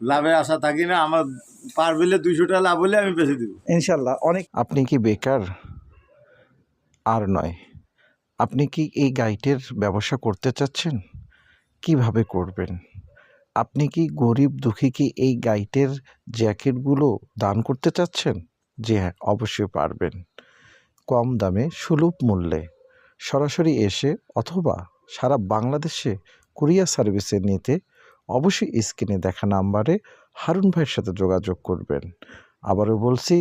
লাভে আশা থাকি না আমার পার বিলে দুইশো টাকা লাভ হলে আমি বেশি দিব। ইনশাল্লাহ অনেক আপনি কি বেকার? আর নয়। আপনি কি এই গাইডের ব্যবসা করতে চাচ্ছেন? কীভাবে করবেন? আপনি কি গরিব দুঃখী কি এই গাইডের জ্যাকেটগুলো দান করতে চাচ্ছেন? জি হ্যাঁ অবশ্যই পারবেন। কম দামে সুলভ মূল্যে। সরাসরি এসে অথবা সারা বাংলাদেশে কুরিয়ার সার্ভিসে নিতে অবশ্যই স্ক্রিনে দেখা নাম্বারে হারুন ভাইয়ের সাথে যোগাযোগ করবেন। আবারও বলছি,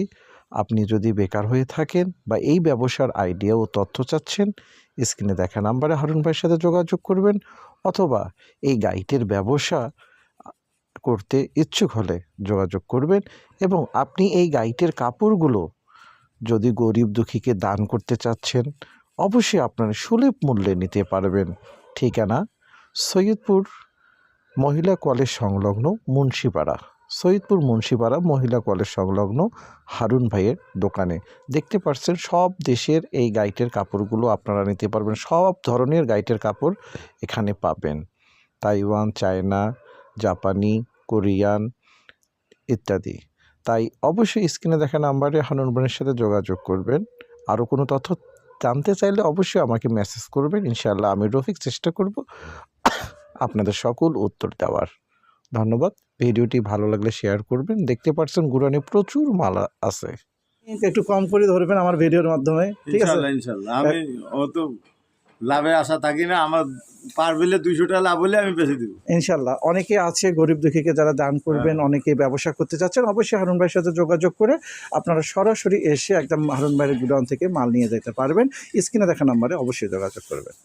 আপনি যদি বেকার হয়ে থাকেন বা এই ব্যবসার আইডিয়া ও তথ্য চাচ্ছেন স্ক্রিনে দেখা নাম্বারে হারুন ভাইয়ের সাথে যোগাযোগ করবেন অথবা এই গাইডের ব্যবসা করতে ইচ্ছুক হলে যোগাযোগ করবেন এবং আপনি এই গাইডের কাপড়গুলো যদি গরিব দুঃখীকে দান করতে চাচ্ছেন, অবশ্যই আপনারা সুলভ মূল্যে নিতে পারবেন। ঠিকানা সৈয়দপুর মহিলা কলেজ সংলগ্ন মুন্সিপাড়া, সৈয়দপুর মুন্সিপাড়া মহিলা কলেজ সংলগ্ন হারুন ভাইয়ের দোকানে। দেখতে পাচ্ছেন, সব দেশের এই গাইটের কাপড়গুলো আপনারা নিতে পারবেন। সব ধরনের গাইটের কাপড় এখানে পাবেন। তাইওয়ান, চায়না, জাপানি, কোরিয়ান ইত্যাদি। তাই অবশ্যই স্ক্রিনে দেখা নাম্বারে হানুন বোনের সাথে যোগাযোগ করবেন। আরও কোনো তথ্য জানতে চাইলে অবশ্যই আমাকে মেসেজ করবেন। ইনশাআল্লাহ আমি রফিক চেষ্টা করব আপনাদের সকল উত্তর দেওয়ার। ধন্যবাদ। ভিডিওটি ভালো লাগলে শেয়ার করবেন। দেখতে পাচ্ছেন গুরানি প্রচুর মালা আছে। একটু কম করে ধরবেন আমার ভিডিওর মাধ্যমে ঠিক আছে? ইনশাল্লাহ ইনশাল্লাহ। আমি অত লাভে আশা থাকি না। আমার পার বিলে দুইশো টাকা লাভ হলে আমি বেশি দিব। ইনশাল্লাহ। অনেকে আছে গরিব দুঃখীকে যারা দান করবেন অনেকে ব্যবসা করতে চাচ্ছেন অবশ্যই হারুন ভাইয়ের সাথে যোগাযোগ করে আপনারা সরাসরি এসে একদম হারুন ভাইয়ের গুডাউন থেকে মাল নিয়ে যেতে পারবেন। স্ক্রিনে দেখা নাম্বারে অবশ্যই যোগাযোগ করবেন।